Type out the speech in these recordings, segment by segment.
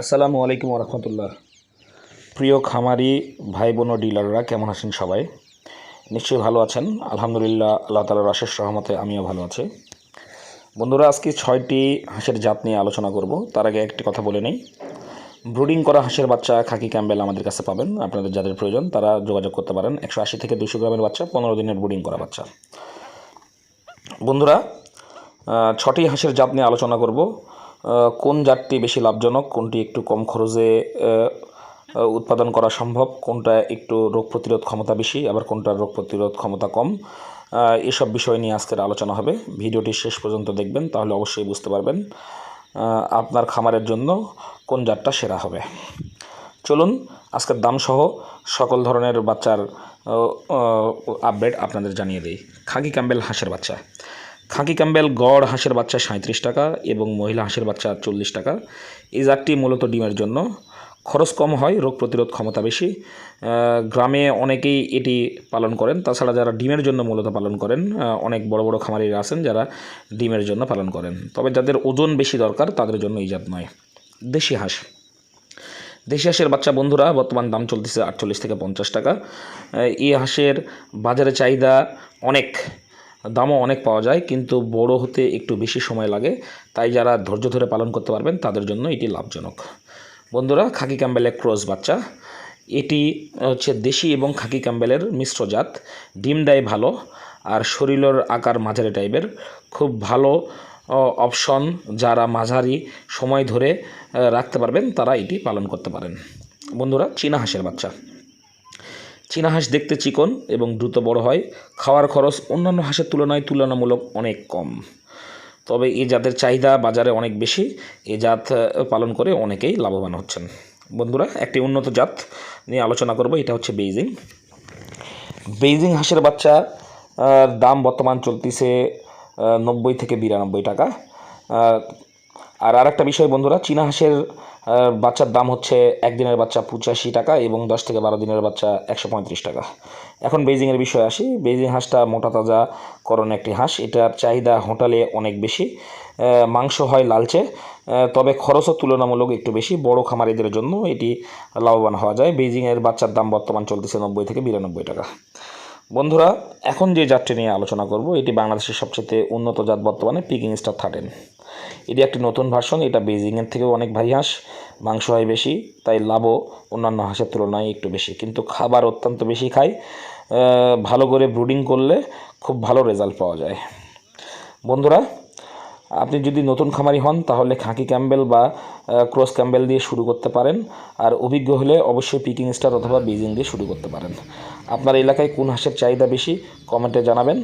আসসালামু আলাইকুম রহমতুল্লাহ। প্রিয় খামারি ভাই বোন ও ডিলাররা, কেমন আছেন সবাই? নিশ্চয়ই ভালো আছেন। আলহামদুলিল্লাহ, আল্লাহ তালার আশেষ সহমতে আমিও ভালো আছি। বন্ধুরা, আজকে ছয়টি হাঁসের জাত নিয়ে আলোচনা করব। তার আগে একটি কথা বলে নেই। ব্রুডিং করা হাঁসের বাচ্চা খাকি ক্যাম্বেল আমাদের কাছে পাবেন। আপনাদের যাদের প্রয়োজন, তারা যোগাযোগ করতে পারেন। একশো আশি থেকে দুশো গ্রামের বাচ্চা, পনেরো দিনের ব্রুডিং করা বাচ্চা। বন্ধুরা ছটি হাঁসের জাত নিয়ে আলোচনা করব। কোন জাতটি বেশি লাভজনক? কোনটি একটু কম খরচে উৎপাদন করা সম্ভব? কোনটা একটু রোগ প্রতিরোধ ক্ষমতা বেশি, আবার কোনটার রোগ প্রতিরোধ ক্ষমতা কম? এসব বিষয় নিয়ে আজকের আলোচনা হবে। ভিডিওটি শেষ পর্যন্ত দেখবেন, তাহলে অবশ্যই বুঝতে পারবেন আপনার খামারের জন্য কোন জাতটা সেরা হবে। চলুন, আজকের দাম সহ সকল ধরনের বাচ্চার আপডেট আপনাদের জানিয়ে দিই। খাকি ক্যাম্বেল হাঁসের বাচ্চা। খাকি ক্যাম্বেল গড় হাঁসের বাচ্চা সাঁত্রিশ টাকা এবং মহিলা হাঁসের বাচ্চা চল্লিশ টাকা। এই জাতটি মূলত ডিমের জন্য। খরচ কম হয়, রোগ প্রতিরোধ ক্ষমতা বেশি। গ্রামে অনেকেই এটি পালন করেন। তাছাড়া যারা ডিমের জন্য মূলত পালন করেন অনেক বড় বড় খামারিরা আছেন যারা ডিমের জন্য পালন করেন। তবে যাদের ওজন বেশি দরকার, তাদের জন্য এই জাত নয়। দেশি হাঁস। দেশি হাঁসের বাচ্চা বন্ধুরা, বর্তমান দাম চলতেছে আটচল্লিশ থেকে পঞ্চাশ টাকা। এই হাঁসের বাজারে চাহিদা অনেক। দামও অনেক পাওয়া যায়, কিন্তু বড় হতে একটু বেশি সময় লাগে। তাই যারা ধৈর্য ধরে পালন করতে পারবেন, তাদের জন্য এটি লাভজনক। বন্ধুরা, খাকি ক্যাম্বেলের ক্রস বাচ্চা। এটি হচ্ছে দেশি এবং খাকি ক্যাম্বেলের মিশ্র জাত। ডিম দেয় ভালো, আর শরীরের আকার মাঝারি টাইপের। খুব ভালো অপশন যারা মাঝারি সময় ধরে রাখতে পারবেন, তারা এটি পালন করতে পারেন। বন্ধুরা, চীনা হাঁসের বাচ্চা। চীনা হাঁস দেখতে চিকন এবং দ্রুত বড় হয়। খাওয়ার খরচ অন্যান্য হাঁসের তুলনায় তুলনামূলক অনেক কম। তবে এ জাতের চাহিদা বাজারে অনেক বেশি। এ জাত পালন করে অনেকেই লাভবান হচ্ছেন। বন্ধুরা, একটি উন্নত জাত নিয়ে আলোচনা করব। এটা হচ্ছে বেইজিং। বেইজিং হাঁসের বাচ্চা দাম বর্তমান চলতেছে নব্বই থেকে বিরানব্বই টাকা। আহ, আর আরেকটা বিষয় বন্ধুরা চীনা হাঁসের বাচ্চার দাম হচ্ছে একদিনের বাচ্চা পঁচাশি টাকা এবং দশ থেকে বারো দিনের বাচ্চা একশো পঁয়ত্রিশ টাকা। এখন বেইজিংয়ের বিষয়ে আসি। বেজিং হাঁসটা মোটা তাজা করণ একটি হাঁস। এটার চাহিদা হোটেলে অনেক বেশি। মাংস হয় লালচে। তবে খরচও তুলনামূলক একটু বেশি। বড় খামারিদের জন্য এটি লাভবান হওয়া যায়। বেইজিংয়ের বাচ্চার দাম বর্তমান চলতেছে নব্বই থেকে বিরানব্বই টাকা। বন্ধুরা এখন যে জাতটি নিয়ে আলোচনা করব এটি বাংলাদেশের সবচেয়ে উন্নত জাত বর্তমানে পিকিং স্টার থার্টেন এটি একটি নতুন ভার্সন এটা বেজিংয়ের থেকেও অনেক ভারী হাঁস, মাংস হয় বেশি, তাই লাভও অন্যান্য হাঁসের তুলনায় একটু বেশি, কিন্তু খাবার অত্যন্ত বেশি খাই ভালো করে ব্রুডিং করলে খুব ভালো রেজাল্ট পাওয়া যায়। বন্ধুরা আপনি যদি নতুন খামারি হন, তাহলে খাঁকি ক্যাম্বেল বা ক্রস ক্যাম্বেল দিয়ে শুরু করতে পারেন। আর অভিজ্ঞ হলে অবশ্যই পিকিং স্টার অথবা বেজিং দিয়ে শুরু করতে পারেন। আপনার এলাকায় কোন হাঁসের চাহিদা বেশি, কমেন্টে জানাবেন।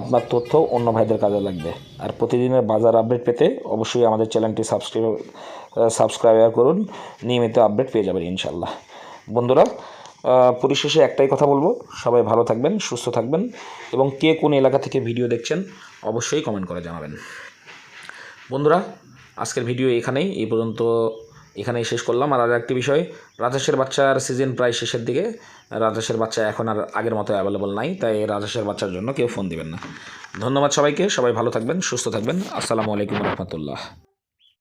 আপনার তথ্য অন্য ভাইদের কাজে লাগবে। আর প্রতিদিনের বাজার আপডেট পেতে অবশ্যই আমাদের চ্যানেলটি সাবস্ক্রাইব সাবস্ক্রাইব করুন। নিয়মিত আপডেট পেয়ে যাবেন ইনশাল্লাহ বন্ধুরা পরিশেষে একটাই কথা বলব। সবাই ভালো থাকবেন, সুস্থ থাকবেন। এবং কে কোন এলাকা থেকে ভিডিও দেখছেন, অবশ্যই কমেন্ট করে জানাবেন। বন্ধুরা, আজকের ভিডিও এখানেই, এই পর্যন্ত এখানেই শেষ করলাম। আর আর একটি বিষয়, রাজেশের বাচ্চার সিজন প্রায় শেষের দিকে, রাজেশের বাচ্চা এখন আর আগের মতো অ্যাভেলেবল নাই, তাই রাজেশের বাচ্চার জন্য কেউ ফোন দিবেন না। ধন্যবাদ সবাইকে, সবাই ভালো থাকবেন, সুস্থ থাকবেন। আসসালামু আলাইকুম রহমতুল্লাহ।